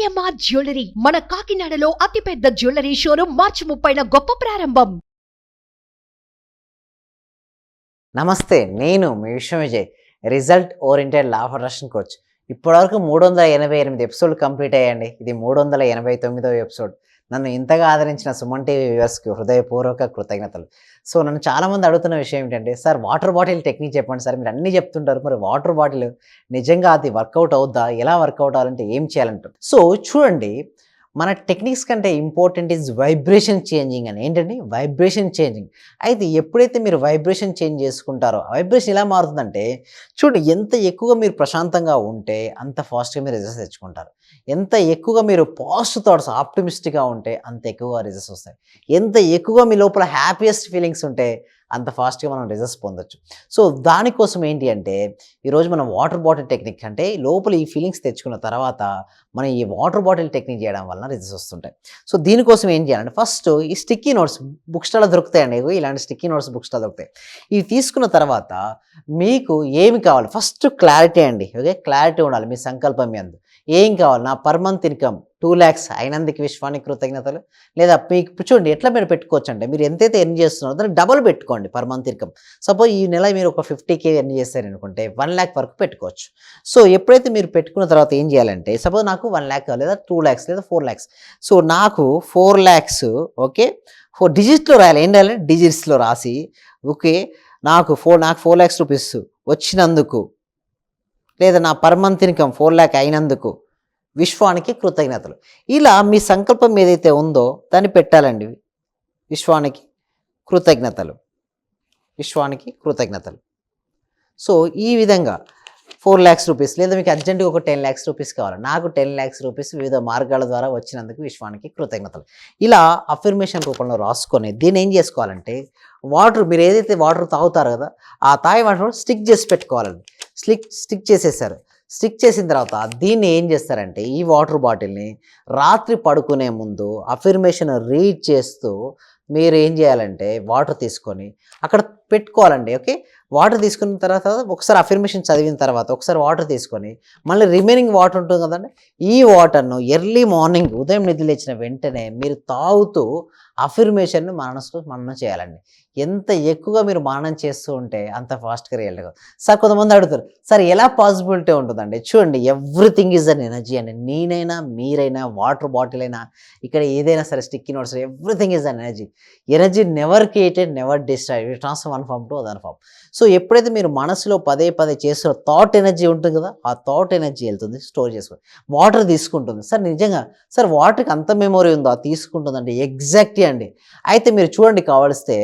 AMR jewellery. మన కాకినాడలో అతిపెద్ద జ్యువెలరీ షోరూమ్ మార్చి ముప్పైన గొప్ప ప్రారంభం. నమస్తే నేను మీ Vishwam Vijay result oriented law ration coach. ఇప్పటివరకు మూడు వందల ఎనభై ఎనిమిది ఎపిసోడ్ కంప్లీట్ అయ్యండి ఇది మూడు వందల ఎనభై తొమ్మిదవ ఎపిసోడ్. నన్ను ఇంతగా ఆదరించిన సుమన్ టీవీ వ్యూవర్స్కి హృదయపూర్వక కృతజ్ఞతలు. సో నన్ను చాలామంది అడుగుతున్న విషయం ఏంటంటే సార్ వాటర్ బాటిల్ టెక్నిక్ చెప్పండి సార్. మీరు అన్నీ చెప్తుంటారు. మరి వాటర్ బాటిల్ నిజంగా అది వర్కౌట్ అవుద్దా? ఎలా వర్కౌట్ అవ్వాలంటే ఏం చేయాలంటారు? సో చూడండి మన టెక్నిక్స్ కంటే ఇంపార్టెంట్ ఈజ్ వైబ్రేషన్ చేంజింగ్ అని. ఏంటండి? వైబ్రేషన్ చేంజింగ్ అయితే ఎప్పుడైతే మీరు వైబ్రేషన్ చేంజ్ చేసుకుంటారో వైబ్రేషన్ ఎలా మారుతుందంటే చూడండి ఎంత ఎక్కువగా మీరు ప్రశాంతంగా ఉంటే అంత ఫాస్ట్గా మీరు రిజల్ట్స్ తెచ్చుకుంటారు. ఎంత ఎక్కువగా మీరు పాజిటివ్ థాట్స్ ఆప్టిమిస్టిక్గా ఉంటే అంత ఎక్కువగా రిజల్ట్స్ వస్తాయి. ఎంత ఎక్కువగా మీ లోపల హ్యాపీయెస్ట్ ఫీలింగ్స్ ఉంటే అంత ఫాస్ట్గా మనం రిజల్ట్స్ పొందొచ్చు. సో దానికోసం ఏంటి అంటే ఈరోజు మనం వాటర్ బాటిల్ టెక్నిక్ అంటే లోపల ఈ ఫీలింగ్స్ తెచ్చుకున్న తర్వాత మనం ఈ వాటర్ బాటిల్ టెక్నిక్ చేయడం వలన రిజల్ట్స్ వస్తుంటాయి. సో దీనికోసం ఏం చేయాలంటే ఫస్ట్ ఈ స్టిక్కీ నోట్స్ బుక్ స్టాల్లో దొరుకుతాయండి ఇలాంటి స్టిక్కీ నోట్స్ బుక్ స్టాల్ దొరుకుతాయి. ఇవి తీసుకున్న తర్వాత మీకు ఏమి కావాలి? ఫస్ట్ క్లారిటీ అండి ఓకే క్లారిటీ ఉండాలి మీ సంకల్పం మీ అందు. ఏం కావాలి? నా per month income two lakhs అయినందుకు విశ్వానికి కృతజ్ఞతలు. లేదా మీకు చూడండి ఎట్లా మీరు పెట్టుకోవచ్చు అంటే మీరు ఎంతైతే ఎర్న్ చేస్తున్నారో దాన్ని డబల్ పెట్టుకోండి పర్ మంత్ ఇన్కమ్. సపోజ్ ఈ నెల మీరు ఒక ఫిఫ్టీ కే ఎర్న్ చేస్తారనుకుంటే వన్ ల్యాక్ వరకు పెట్టుకోవచ్చు. సో ఎప్పుడైతే మీరు పెట్టుకున్న తర్వాత ఏం చేయాలంటే సపోజ్ నాకు వన్ ల్యాక్ లేదా టూ ల్యాక్స్ లేదా ఫోర్ ల్యాక్స్. సో నాకు ఫోర్ ల్యాక్స్ ఓకే? ఫోర్ డిజిట్స్లో రాయాలి. ఏం రాయాలి? డిజిట్స్లో రాసి ఓకే? నాకు ఫోర్ నాకు ఫోర్ ల్యాక్స్ రూపీస్ వచ్చినందుకు లేదా నా per month income four lakh అయినందుకు విశ్వానికి కృతజ్ఞతలు. ఇలా మీ సంకల్పం ఏదైతే ఉందో దాన్ని పెట్టాలండి. విశ్వానికి కృతజ్ఞతలు. విశ్వానికి కృతజ్ఞతలు. సో ఈ విధంగా ఫోర్ ల్యాక్స్ రూపీస్ లేదా మీకు అర్జెంటుగా ఒక టెన్ ల్యాక్స్ రూపీస్ కావాలి? నాకు టెన్ ల్యాక్స్ రూపీస్ వివిధ మార్గాల ద్వారా వచ్చినందుకు విశ్వానికి కృతజ్ఞతలు. ఇలా అఫర్మేషన్ రూపంలో రాసుకొని దీన్ని ఏం చేసుకోవాలంటే వాటర్ మీరు ఏదైతే వాటర్ తాగుతారు కదా ఆ తాగే వాటర్ స్టిక్ చేసి పెట్టుకోవాలండి. స్టిక్ స్టిక్ చేసేసారు. స్టిక్ చేసిన తర్వాత దీన్ని ఏం చేస్తారంటే ఈ వాటర్ బాటిల్ని రాత్రి పడుకునే ముందు అఫర్మేషన్ రీడ్ చేస్తూ మీరు ఏం చేయాలంటే వాటర్ తీసుకొని అక్కడ పెట్టుకోవాలండి ఓకే? వాటర్ తీసుకున్న తర్వాత ఒకసారి అఫర్మేషన్ చదివిన తర్వాత ఒకసారి వాటర్ తీసుకొని మళ్ళీ రిమైనింగ్ వాటర్ ఉంటుంది కదండి ఈ వాటర్ను ఎర్లీ మార్నింగ్ ఉదయం నిద్ర లేచిన వెంటనే మీరు తాగుతూ అఫర్మేషన్ను మనసులో మనం చేయాలండి. ఎంత ఎక్కువగా మీరు మానం చేస్తూ ఉంటే అంత ఫాస్ట్గా రియల్ సార్ కొంతమంది అడుగుతారు సార్ ఎలా పాసిబిలిటీ ఉంటుందండి? చూడండి ఎవ్రీథింగ్ ఈజ్ అన్ ఎనర్జీ అండి. నేనైనా మీరైనా వాటర్ బాటిల్ అయినా ఇక్కడ ఏదైనా సరే sticky notes everything is an energy energy never created never destroy transfer one form to other form so ఎప్పుడైతే మీరు మనసులో పదే పదే చేస్తున్న థాట్ ఎనర్జీ ఉంటుంది కదా ఆ థాట్ ఎనర్జీ వెళ్తుంది స్టోర్ చేసుకుని వాటర్ తీసుకుంటుంది. సార్ నిజంగా సార్ వాటర్కి అంత మెమొరీ ఉందో? అది తీసుకుంటుందండి. ఎగ్జాక్ట్లీ అండి. అయితే మీరు చూడండి కావలిస్తే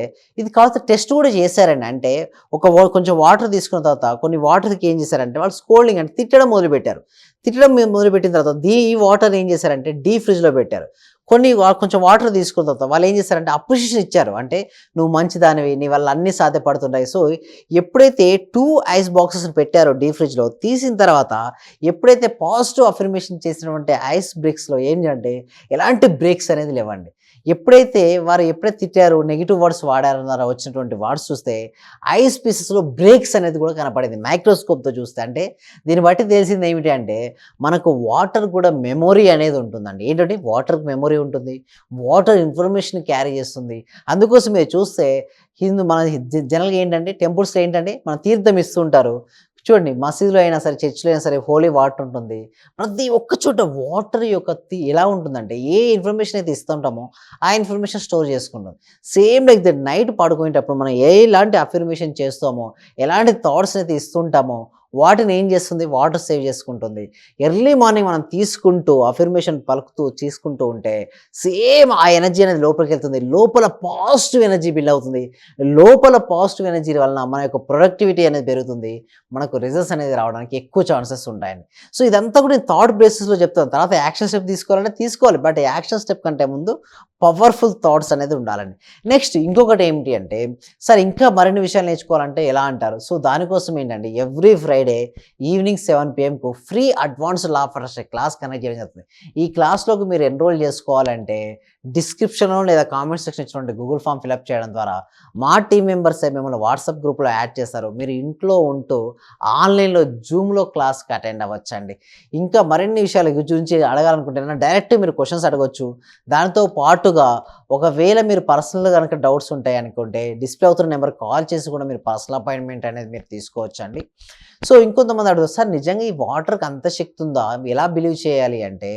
ఇది కాస్త టెస్ట్ కూడా చేశారండి. అంటే ఒక వా- కొంచెం వాటర్ తీసుకున్న తర్వాత కొన్ని వాటర్కి ఏం చేశారంటే వాళ్ళు స్కోల్డింగ్ అంటే తిట్టడం మొదలుపెట్టారు. తిట్టడం మొదలుపెట్టిన తర్వాత దీ ఈ వాటర్ ఏం చేశారంటే డీ ఫ్రిడ్జ్లో పెట్టారు. కొన్ని కొంచెం వాటర్ తీసుకున్న తర్వాత వాళ్ళు ఏం చేశారంటే అప్రిషియేషన్ ఇచ్చారు. అంటే నువ్వు మంచిదానివి నీ వల్ల అన్ని సాధ్యపడుతున్నాయి. సో ఎప్పుడైతే టూ ఐస్ బాక్సెస్ పెట్టారో డీ ఫ్రిడ్జ్లో తీసిన తర్వాత ఎప్పుడైతే పాజిటివ్ అఫర్మేషన్ చేసినటువంటి ఐస్ బ్రేక్స్లో ఏంటంటే ఎలాంటి బ్రేక్స్ అనేది లేవండి. ఎప్పుడైతే వారు ఎప్పుడైతే తిట్టారు నెగిటివ్ వర్డ్స్ వాడారన్నారో వచ్చినటువంటి వర్డ్స్ చూస్తే ఐస్ పీసెస్లో బ్రేక్స్ అనేది కూడా కనపడింది. మైక్రోస్కోప్తో చూస్తే అంటే దీన్ని బట్టి తెలిసింది ఏమిటి అంటే మనకు వాటర్ కూడా మెమొరీ అనేది ఉంటుందండి. ఏంటంటే వాటర్కి మెమొరీ ఉంటుంది. వాటర్ ఇన్ఫర్మేషన్ క్యారీ చేస్తుంది. అందుకోసం మీరు చూస్తే హిందూ మన జ- జనరల్గా ఏంటంటే టెంపుల్స్లో ఏంటంటే మన తీర్థం ఇస్తుంటారు. చూడండి మసీదులో అయినా సరే చర్చిలో అయినా సరే హోలీ వాటర్ ఉంటుంది. ప్రతి ఒక్క చోట వాటర్ యొక్క ఎలా ఉంటుందంటే ఏ ఇన్ఫర్మేషన్ అయితే ఇస్తుంటామో ఆ ఇన్ఫర్మేషన్ స్టోర్ చేసుకుంటాం సేమ్ లైక్ దట్ నైట్ పడుకునేటప్పుడు మనం ఎలాంటి అఫర్మేషన్ చేస్తామో ఎలాంటి థాట్స్ అయితే ఇస్తుంటామో వాటిని ఏం చేస్తుంది? వాటర్ సేవ్ చేసుకుంటుంది. ఎర్లీ మార్నింగ్ మనం తీసుకుంటూ అఫర్మేషన్ పలుకుతూ తీసుకుంటూ ఉంటే సేమ్ ఆ ఎనర్జీ అనేది లోపలికి వెళ్తుంది. లోపల పాజిటివ్ ఎనర్జీ బిల్డ్ అవుతుంది. లోపల పాజిటివ్ ఎనర్జీ వలన మన యొక్క ప్రొడక్టివిటీ అనేది పెరుగుతుంది. మనకు రిజల్ట్స్ అనేది రావడానికి ఎక్కువ ఛాన్సెస్ ఉంటాయని. సో ఇదంతా కూడా నేను థాట్ బేసిస్లో చెప్తాను తర్వాత యాక్షన్ స్టెప్ తీసుకోవాలంటే తీసుకోవాలి. బట్ యాక్షన్ స్టెప్ కంటే ముందు పవర్ఫుల్ థాట్స్ అనేది ఉండాలండి. నెక్స్ట్ ఇంకొకటి ఏమిటి అంటే సార్ ఇంకా మరిన్ని విషయాలు నేర్చుకోవాలంటే ఎలా అంటారు? సో దానికోసం ఏంటంటే every Friday evening seven పిఎంకు free advanced law first class connect చేయడం జరుగుతుంది. ఈ క్లాస్లోకి మీరు ఎన్రోల్ చేసుకోవాలంటే డిస్క్రిప్షన్లో లేదా కామెంట్ సెక్షన్ ఇచ్చినటువంటి గూగుల్ ఫామ్ ఫిలప్ చేయడం ద్వారా మా టీం మెంబర్స్ మిమ్మల్ని వాట్సాప్ గ్రూప్లో యాడ్ చేస్తారు మీరు ఇంట్లో ఉంటూ ఆన్లైన్లో జూమ్లో క్లాస్కి అటెండ్ అవ్వచ్చండి. ఇంకా మరిన్ని విషయాల గురించి అడగాలనుకుంటే డైరెక్ట్ మీరు క్వశ్చన్స్ అడగొచ్చు. దానితో పాటు 这个 ఒకవేళ మీరు పర్సనల్గా కనుక డౌట్స్ ఉంటాయి అనుకుంటే డిస్ప్లే అవుతున్న నెంబర్ కాల్ చేసి కూడా మీరు పర్సనల్ అపాయింట్మెంట్ అనేది మీరు తీసుకోవచ్చు అండి సో ఇంకొంతమంది అడుగుతారు సార్ నిజంగా ఈ వాటర్కి అంత శక్తి ఉందా? ఎలా బిలీవ్ చేయాలి? అంటే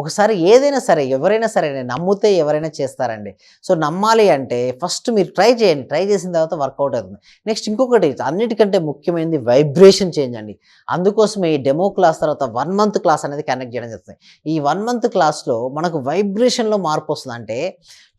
ఒకసారి ఏదైనా సరే ఎవరైనా సరే నమ్మితే ఎవరైనా చేస్తారండి. సో నమ్మాలి అంటే ఫస్ట్ మీరు ట్రై చేయండి. ట్రై చేసిన తర్వాత వర్కౌట్ అవుతుంది. నెక్స్ట్ ఇంకొకటి అన్నిటికంటే ముఖ్యమైనది వైబ్రేషన్ చేంజ్ అండి. అందుకోసమే ఈ డెమో క్లాస్ తర్వాత వన్ మంత్ క్లాస్ అనేది కనెక్ట్ చేయడం జరుగుతుంది. ఈ వన్ మంత్ క్లాస్లో మనకు వైబ్రేషన్లో మార్పు వస్తుంది అంటే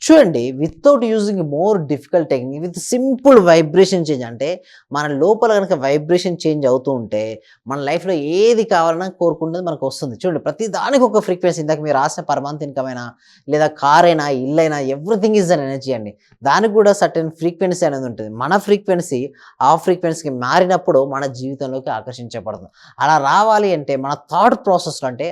చూడండి without using more difficult technique with simple vibration change అంటే మన లోపల కనుక వైబ్రేషన్ చేంజ్ అవుతూ ఉంటే మన లైఫ్లో ఏది కావాలన్నా కోరుకుంటుంది మనకు వస్తుంది. చూడండి ప్రతి దానికి ఒక ఫ్రీక్వెన్సీ ఇందాక మీరు రాసిన పర్ ఇన్కమ్ అయినా లేదా కార్ అయినా ఇల్లు అయినా ఎవ్రీథింగ్ ఈజ్ అన్ ఎనర్జీ అండి. దానికి కూడా సర్టెన్ ఫ్రీక్వెన్సీ అనేది ఉంటుంది. మన ఫ్రీక్వెన్సీ ఆ ఫ్రీక్వెన్సీకి మారినప్పుడు మన జీవితంలోకి ఆకర్షించబడుతుంది అలా రావాలి అంటే మన థాట్ ప్రాసెస్లో అంటే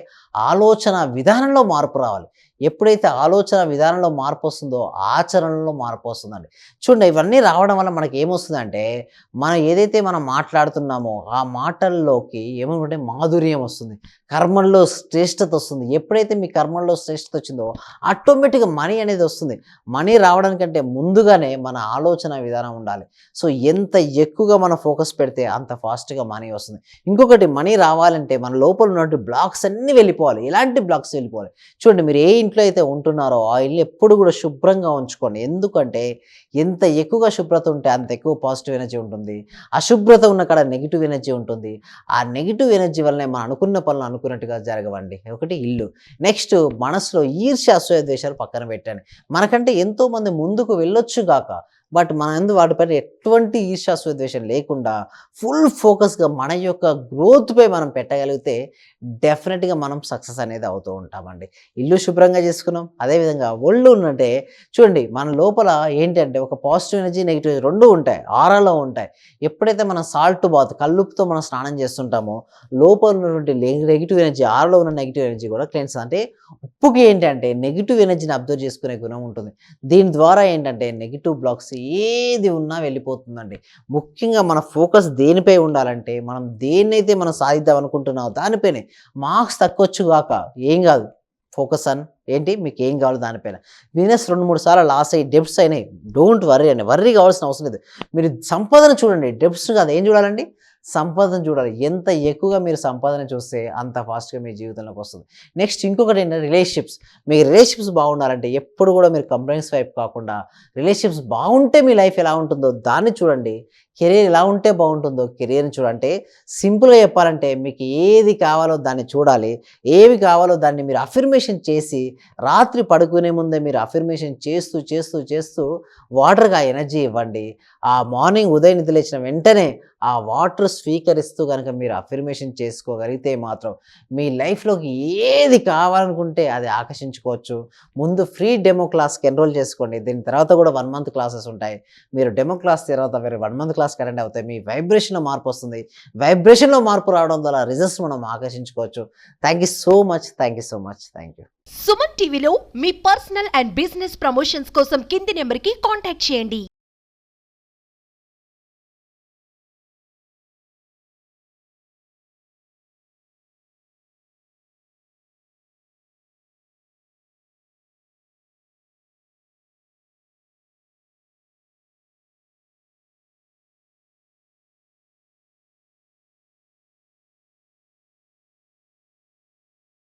ఆలోచన విధానంలో మార్పు రావాలి. ఎప్పుడైతే ఆలోచన విధానంలో మార్పు వస్తుందో ఆచరణలో మార్పు వస్తుందండి. చూడండి ఇవన్నీ రావడం వల్ల మనకి ఏమొస్తుందంటే మనం ఏదైతే మనం మాట్లాడుతున్నామో ఆ మాటల్లోకి ఏమంటే మాధుర్యం వస్తుంది. కర్మల్లో శ్రేష్టత వస్తుంది. ఎప్పుడైతే మీ కర్మల్లో శ్రేష్టత వచ్చిందో ఆటోమేటిక్గా మనీ అనేది వస్తుంది. మనీ రావడానికంటే ముందుగానే మన ఆలోచన విధానం ఉండాలి. సో ఎంత ఎక్కువగా మనం ఫోకస్ పెడితే అంత ఫాస్ట్గా మనీ వస్తుంది. ఇంకొకటి మనీ రావాలంటే మన లోపల ఉన్నటువంటి బ్లాక్స్ అన్నీ వెళ్ళిపోవాలి. ఎలాంటి బ్లాక్స్ వెళ్ళిపోవాలి? చూడండి మీరు ఏ ఇంట్లో అయితే ఉంటున్నారో ఆ ఇల్లు ఎప్పుడు కూడా శుభ్రంగా ఉంచుకోండి. ఎందుకంటే ఎంత ఎక్కువగా శుభ్రత ఉంటే అంత ఎక్కువ పాజిటివ్ ఎనర్జీ ఉంటుంది. అశుభ్రత ఉన్న కాడ నెగిటివ్ ఎనర్జీ ఉంటుంది. ఆ నెగిటివ్ ఎనర్జీ వల్లనే మనం అనుకున్న పనులు అనుకున్నట్టుగా జరగవండి. ఒకటి ఇల్లు. నెక్స్ట్ మనసులో ఈర్ష్య అసూయ ద్వేషాలు పక్కన పెట్టండి. మనకంటే ఎంతోమంది ముందుకు వెళ్ళొచ్చు కాక బట్ మన ఎందు వాటిపైన ఎటువంటి ఈర్ష్య ద్వేషం లేకుండా ఫుల్ ఫోకస్గా మన యొక్క గ్రోత్పై మనం పెట్టగలిగితే డెఫినెట్గా మనం సక్సెస్ అనేది అవుతూ ఉంటామండి. ఇల్లు శుభ్రంగా చేసుకున్నాం. అదేవిధంగా ఒళ్ళు ఉన్నట్టే చూడండి మన లోపల ఏంటంటే ఒక పాజిటివ్ ఎనర్జీ నెగిటివ్ రెండు ఉంటాయి. ఆరాలో ఉంటాయి. ఎప్పుడైతే మనం సాల్ట్ బాత్ కల్లుపుతో మనం స్నానం చేస్తుంటామో లోపల ఉన్నటువంటి నెగిటివ్ ఎనర్జీ ఆరలో ఉన్న నెగిటివ్ ఎనర్జీ కూడా క్లెన్స్ అంటే ఉప్పుకి ఏంటంటే నెగిటివ్ ఎనర్జీని అబ్జర్వ్ చేసుకునే గుణం ఉంటుంది. దీని ద్వారా ఏంటంటే నెగిటివ్ బ్లాక్స్ ఏది ఉన్నా వెళ్ళిపోతుందండి. ముఖ్యంగా మన ఫోకస్ దేనిపై ఉండాలంటే మనం దేన్నైతే మనం సాధిద్దాం అనుకుంటున్నామో దానిపైనే. మార్క్స్ తక్కువచ్చు కాక ఏం కాదు. ఫోకస్ అన్ ఏంటి? మీకు ఏం కావాలో దానిపైన. బిజినెస్ రెండు మూడు సార్లు లాస్ అయ్యి డెప్స్ అయినాయి. డోంట్ వర్రీ అండి. వర్రీ కావాల్సిన అవసరం లేదు. మీరు సంపదను చూడండి. డెప్స్ కాదు. ఏం చూడాలండి? సంపాదన చూడాలి. ఎంత ఎక్కువగా మీరు సంపాదన చూస్తే అంత ఫాస్ట్గా మీ జీవితంలోకి వస్తుంది. నెక్స్ట్ ఇంకొకటి ఏంటంటే రిలేషన్షిప్స్. మీ రిలేషన్షిప్స్ బాగుండాలంటే ఎప్పుడు కూడా మీరు కంప్లైంట్స్ వైపు కాకుండా రిలేషన్షిప్స్ బాగుంటే మీ లైఫ్ ఎలా ఉంటుందో దాన్ని చూడండి. కెరీర్ ఎలా ఉంటే బాగుంటుందో కెరీర్ని చూడంటే సింపుల్గా చెప్పాలంటే మీకు ఏది కావాలో దాన్ని చూడాలి. ఏవి కావాలో దాన్ని మీరు అఫర్మేషన్ చేసి రాత్రి పడుకునే ముందే మీరు అఫర్మేషన్ చేస్తూ చేస్తూ చేస్తూ వాటర్గా ఎనర్జీ ఇవ్వండి. ఆ మార్నింగ్ ఉదయం నిద్ర లేచిన వెంటనే ఆ వాటర్ స్వీకరిస్తూ కనుక మీరు అఫర్మేషన్ చేసుకోగలిగితే మాత్రం మీ లైఫ్లోకి ఏది కావాలనుకుంటే అది ఆకర్షించుకోవచ్చు. ముందు ఫ్రీ డెమో క్లాస్కి ఎన్రోల్ చేసుకోండి. దీని తర్వాత కూడా వన్ మంత్ క్లాసెస్ ఉంటాయి. మీరు డెమో క్లాస్ తర్వాత మీరు వన్ మంత్ క్లాస్కి అటెండ్ అవుతాయి మీ వైబ్రేషన్లో మార్పు వస్తుంది. వైబ్రేషన్లో మార్పు రావడం ద్వారా రిజల్ట్స్ మనం ఆకర్షించుకోవచ్చు. Thank you so much thank you so much thank you Suman టీవీలో మీ పర్సనల్ అండ్ బిజినెస్ ప్రమోషన్స్ కోసం కింది నెంబర్కి కాంటాక్ట్ చేయండి.